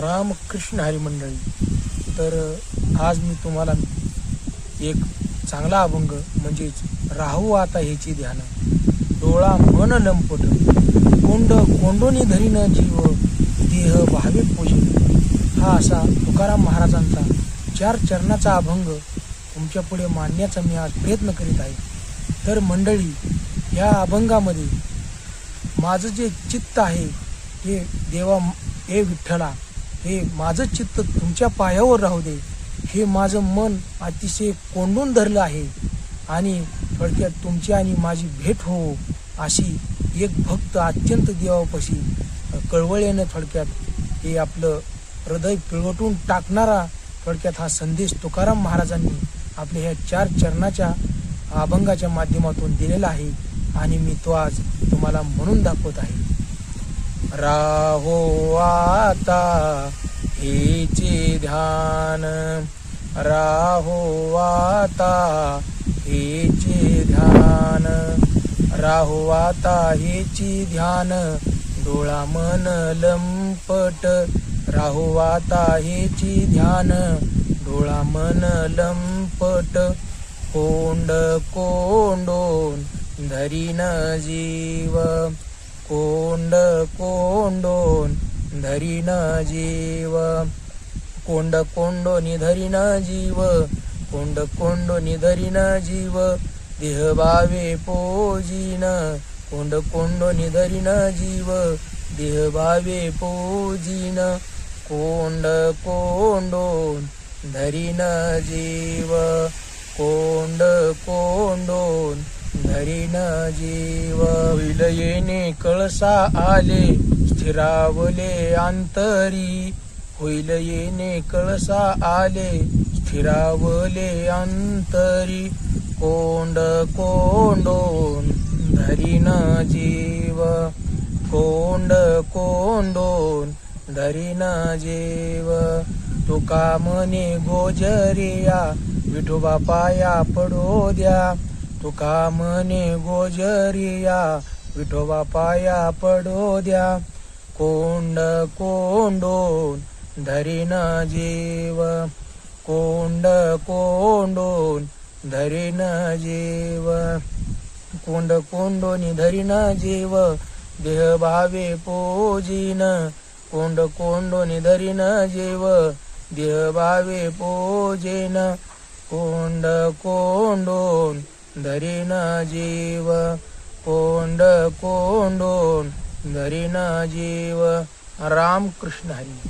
रामकृष्ण हरिमंडळी. तर आज मी तुम्हाला एक चांगला अभंग म्हणजेच राहू आता ह्याची ध्यान. डोळा मन लंपट कोंड कोंडोनी धरीन जीव देह भावे पूजन. हा असा तुकाराम महाराजांचा चार चरणाचा अभंग तुमच्यापुढे मांडण्याचा मी आज प्रयत्न करीत आहे. तर मंडळी या अभंगामध्ये माझं जे चित्त आहे ते देवा हे विठ्ठला हे माझं चित्त तुमच्या पायावर राहू दे. हे माझं मन अतिशय कोंडून धरलं आहे. आणि थोडक्यात तुमची आणि माझी भेट हो अशी एक भक्त अत्यंत देवापाशी कळवळेनं थोडक्यात हे आपलं हृदय पिळवटून टाकणारा थोडक्यात हा संदेश तुकाराम महाराजांनी आपल्या ह्या चार चरणाच्या अभंगाच्या माध्यमातून दिलेला आहे. आणि मी तो आज तुम्हाला म्हणून दाखवत आहे. राहो आता. हेचे ध्यान राहो आता हेचे ध्यान राहो आता हेची ध्यान डोळा मन लंपट राहो आता हेची ध्यान डोळा मन लंपट कोंड कोंडोन धरीन जीव कोंड कोंडोन धरिना जीव. कोंड कोंडो निधरीन जीव. कोंड कोंडो निधरीन जीव. देह भावे पोजीन. कोंड कोंडो निधरीन जीव. देह भावे पोजीन. कोंड कोंडोन धरिना जीव. कोंड कोंडोन धरीन जीव विलयेने कळसा आले स्थिरावले अंतरी. होईल येणे कळसा आले स्थिरावले अंतरी. कोंड कोंडोन धरीन जीव कोंड कोंडोन धरीन जीव. तुका मने गोजरिया विठोबा पाया पडो द्या. तुका म्हणे गोजरिया विठोबा पाया पडो द्या. कोंड कोंडोन धरीन जीव. कोंड कोंडोन धरीन जीव. कोंड कोंडोनी धरीन जीव. देह भावे पोजीन. कोंड कोंडोनी धरीन जीव. देह भावे पोजेन. कोंड कोंडोन धरिना जीव कोंड कोंडोन धरिना जीव रामकृष्ण हरी.